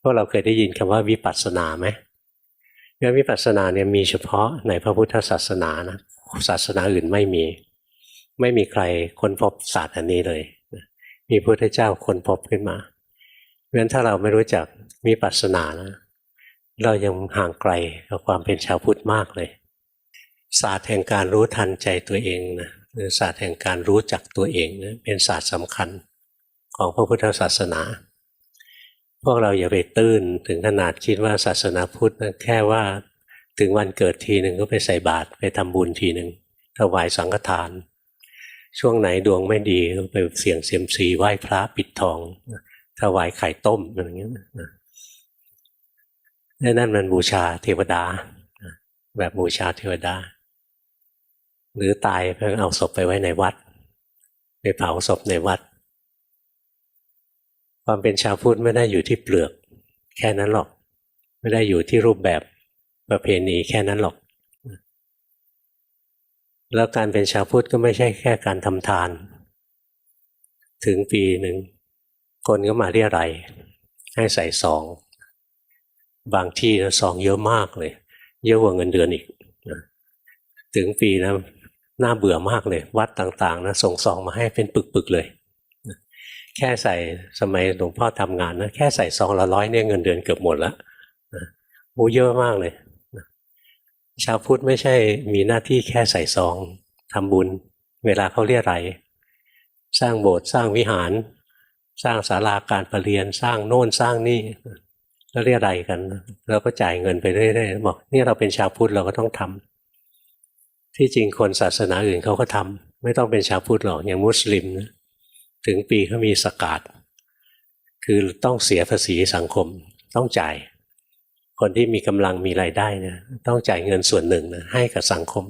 พวกเราเคยได้ยินคำว่าวิปัสสนาไหมเรื่องวิปัสสนาเนี่ยมีเฉพาะในพระพุทธศาสนานะศาสนาอื่นไม่มี ไม่มีใครค้นพบศาสตร์อันนี้เลย มีพระพุทธเจ้าค้นพบขึ้นมาเพราะฉะนั้นถ้าเราไม่รู้จักวิปัสสนานะเรายังห่างไกลกับความเป็นชาวพุทธมากเลย ศาสตร์แห่งการรู้ทันใจตัวเองนะหรือศาสตร์แห่งการรู้จักตัวเองนะเป็นศาสตร์สำคัญของพระพุทธศาสนา พวกเราอย่าไปตื้นถึงขนาดคิดว่าศาสนาพุทธนะแค่ว่าถึงวันเกิดทีหนึ่งก็ไปใส่บาตรไปทำบุญทีหนึ่งถวายสังฆทาน ช่วงไหนดวงไม่ดีก็ไปเสี่ยงเซียมซีไหว้พระปิดทองถวายไข่ต้มอะไรอย่างเงี้ยนะนั่นมันบูชาเทวดา แบบบูชาเทวดา หรือตายเพื่อเอาศพไปไว้ในวัด ไปเผาศพในวัด ความเป็นชาวพุทธไม่ได้อยู่ที่เปลือก แค่นั้นหรอก ไม่ได้อยู่ที่รูปแบบประเพณีแค่นั้นหรอก แล้วการเป็นชาวพุทธก็ไม่ใช่แค่การทำทาน ถึงปีหนึ่งคนก็มาเรียอะไรยให้ใส่ซอง บางที่นะซองเยอะมากเลย เยอะกว่าเงินเดือนอีก ถึงปีนะน่าเบื่อมากเลย วัดต่างๆนะส่งซองมาให้เป็นปึกๆเลย แค่ใส่สมัยหลวงพ่อทำงานนะแค่ใส่ซองละร้อยเนี่ยเงินเดือนเกือบหมดแล้วโอ้เยอะมากเลยชาวพุทธไม่ใช่มีหน้าที่แค่ใส่ซองทำบุญ เวลาเขาเรียอะไรยสร้างโบสถ์สร้างวิหาร สร้างศาลาการประเรียนสร้างโน่นสร้างนี่ก็เรียอะไรยกันเราก็จ่ายเงินไปเรื่อยๆบอกนี่เราเป็นชาวพุทธเราก็ต้องทำที่จริงคนศาสนาอื่นเขาก็ทำไม่ต้องเป็นชาวพุทธหรอกอย่างมุสลิมนะ ถึงปีเขามีสกาดคือต้องเสียภาษีสังคมต้องจ่าย คนที่มีกำลังมีรายได้นะต้องจ่ายเงินส่วนหนึ่งนะให้กับสังคม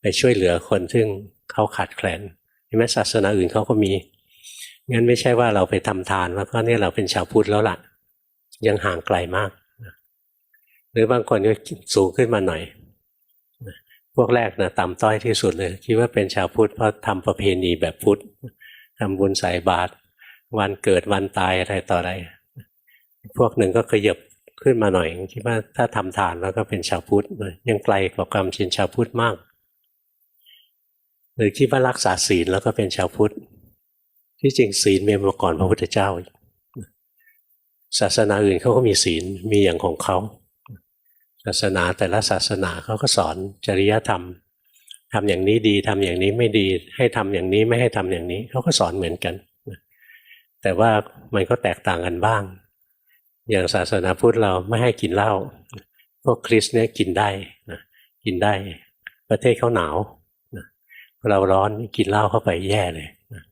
ไปช่วยเหลือคนซึ่งเขาขาดแคลนเห็นไหมศาสนาอื่นเขาก็มีงั้นไม่ใช่ว่าเราไปทำทานแล้วก็เนี่ยเราเป็นชาวพุทธแล้วล่ะ ยังห่างไกลมาก หรือบางคนก็สูงขึ้นมาหน่อย พวกแรกนะต่ำต้อยที่สุดเลย คิดว่าเป็นชาวพุทธเพราะทำประเพณีแบบพุทธ ทำบุญใส่บาตรวันเกิดวันตายอะไรต่ออะไร พวกหนึ่งก็ขยับขึ้นมาหน่อยคิดว่าถ้าทำทานแล้วก็เป็นชาวพุทธยังไกลกว่าความชินชาวพุทธมาก หรือคิดว่ารักษาศีลแล้วก็เป็นชาวพุทธ ที่จริงศีลมีมาก่อนพระพุทธเจ้า ศาสนาอื่นเขาก็มีศีลมีอย่างของเขาศาสนาแต่ละศาสนาเขาก็สอนจริยธรรม ทำอย่างนี้ดีทำอย่างนี้ไม่ดี ให้ทำอย่างนี้ไม่ให้ทำอย่างนี้เขาก็สอนเหมือนกันแต่ว่ามันก็แตกต่างกันบ้าง อย่างศาสนาพุทธเราไม่ให้กินเหล้าพวกคริสเนี่ยกินได้นะกินได้ ประเทศเขาหนาวนะเราร้อนกินเหล้าเข้าไปแย่เลยนะ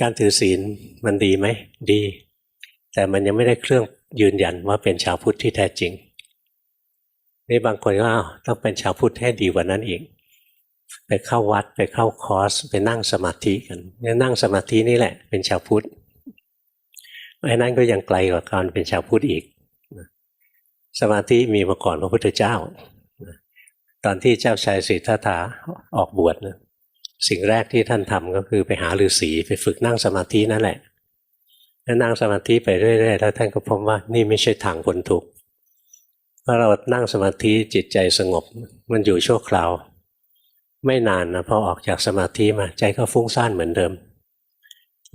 การถือศีลมันดีไหมดี แต่มันยังไม่ได้เครื่องยืนยันว่าเป็นชาวพุทธที่แท้จริง นี่บางคนก็ต้องเป็นชาวพุทธให้ดีกว่านั้นอีก ไปเข้าวัดไปเข้าคอร์สไปนั่งสมาธิกันเนี่ยนั่งสมาธินี่แหละ เป็นชาวพุทธไอ้นั่นก็ยังไกลกว่าการเป็นชาวพุทธอีก สมาธิมีมาก่อนพระพุทธเจ้า ตอนที่เจ้าชายสิทธัตถะออกบวชนะสิ่งแรกที่ท่านทำก็คือไปหาฤาษีไปฝึกนั่งสมาธินั่นแหละแล้วนั่งสมาธิไปเรื่อยๆแล้วท่านก็พบว่านี่ไม่ใช่ทางพ้นทุกข์ พราะเรานั่งสมาธิจิตใจสงบ มันอยู่ชั่วคราว ไม่นานนะพอออกจากสมาธิมาใจก็ฟุ้งซ่านเหมือนเดิม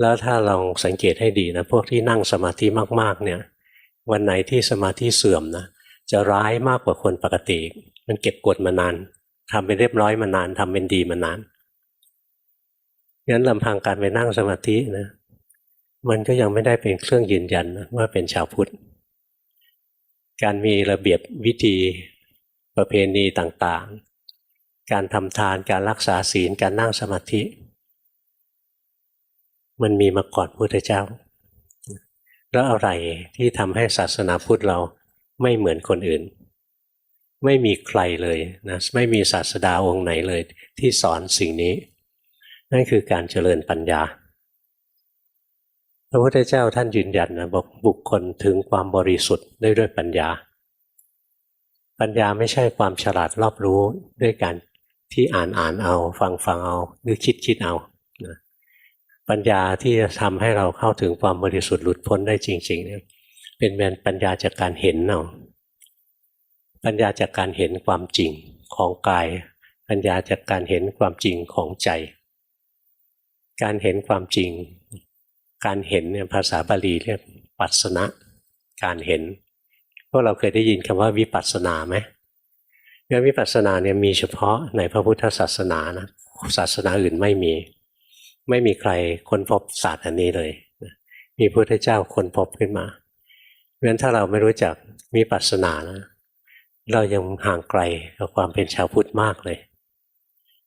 แล้วถ้าลองสังเกตให้ดีนะพวกที่นั่งสมาธิมากๆเนี่ย วันไหนที่สมาธิเสื่อมนะจะร้ายมากกว่าคนปกติ มันเก็บกดมานานทำเป็นเรียบร้อยมานานทำเป็นดีมานานงั้นลำพังการไปนั่งสมาธินะมันก็ยังไม่ได้เป็นเครื่องยืนยันว่าเป็นชาวพุทธ การมีระเบียบวิธีประเพณีต่างๆ การทำทานการรักษาศีลการนั่งสมาธิ มันมีมาก่อนพุทธเจ้า แล้วอะไรที่ทำให้ศาสนาพุทธเราไม่เหมือนคนอื่น ไม่มีใครเลยนะไม่มีศาสดาองค์ไหนเลย ที่สอนสิ่งนี้ นั่นคือการเจริญปัญญา พระพุทธเจ้าท่านยืนยันนะบอกบุคคลถึงความบริสุทธิ์ได้ด้วยปัญญา ปัญญาไม่ใช่ความฉลาดรอบรู้ด้วยการที่อ่านอ่านเอา ฟังฟังเอาหรือคิดคิดเอานะปัญญาที่จะทำให้เราเข้าถึงความบริสุทธิ์หลุดพ้นได้จริงๆเนี่ยเป็นแมนปัญญาจากการเห็นเนาปัญญาจากการเห็นความจริงของกาย ปัญญาจากการเห็นความจริงของใจ การเห็นความจริง การเห็นเนี่ยภาษาบาลีเรียกปัสสนะการเห็น พวกเราเคยได้ยินคำว่าวิปัสสนาไหมเรื่องวิปัสสนาเนี่ยมีเฉพาะในพระพุทธศาสนานะศาสนาอื่นไม่มี ไม่มีใครค้นพบศาสตร์อันนี้เลย มีพระพุทธเจ้าค้นพบขึ้นมาเพราะฉะนั้นถ้าเราไม่รู้จักวิปัสสนานะเรายังห่างไกลกับความเป็นชาวพุทธมากเลย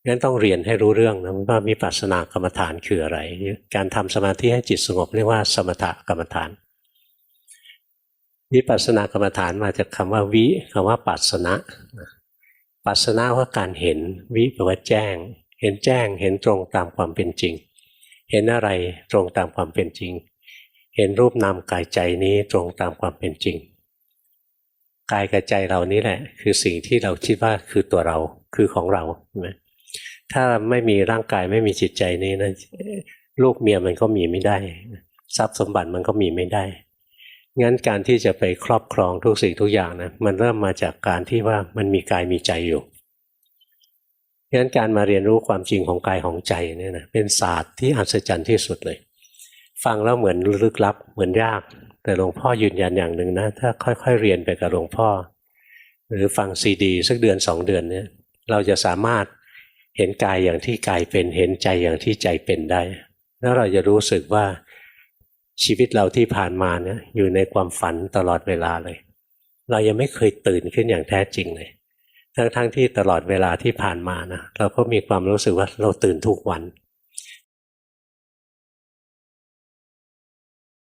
งั้นต้องเรียนให้รู้เรื่องนะว่าวิปัสสนากรรมฐานคืออะไร การทำสมาธิให้จิตสงบเรียกว่าสมถกรรมฐานวิปัสสนากรรมฐานมาจากคำว่าวิคำว่าปัสสนะปัสสนะว่าการเห็นวิแปลว่าแจ้ง เห็นแจ้งเห็นตรงตามความเป็นจริง เห็นอะไรตรงตามความเป็นจริง เห็นรูปนามกายใจนี้ตรงตามความเป็นจริงกายกับใจเรานี้แหละ คือสิ่งที่เราคิดว่าคือตัวเราคือของเราใช่ไหม ถ้าไม่มีร่างกายไม่มีจิตใจนี้นะลูกเมียมันก็มีไม่ได้ ทรัพย์สมบัติมันก็มีไม่ได้งั้นการที่จะไปครอบครองทุกสิ่งทุกอย่างนะมันเริ่มมาจากการที่ว่ามันมีกายมีใจอยู่งั้นการมาเรียนรู้ความจริงของกายของใจเนี่ยนะเป็นศาสตร์ที่อัศจรรย์ที่สุดเลย ฟังแล้วเหมือนลึกลับเหมือนยาก แต่หลวงพ่อยืนยันอย่างหนึ่งนะ ถ้าค่อยๆเรียนไปกับหลวงพ่อ หรือฟังซีดี สักเดือนสองเดือนเนี่ยเราจะสามารถ เห็นกายอย่างที่กายเป็น เห็นใจอย่างที่ใจเป็นได้ แล้วเราจะรู้สึกว่าชีวิตเราที่ผ่านมาเนี่ยอยู่ในความฝันตลอดเวลาเลย เรายังไม่เคยตื่นขึ้นอย่างแท้จริงเลย ทั้งๆทที่ตลอดเวลาที่ผ่านมานะเราก็มีความรู้สึกว่าเราตื่นทุกวัน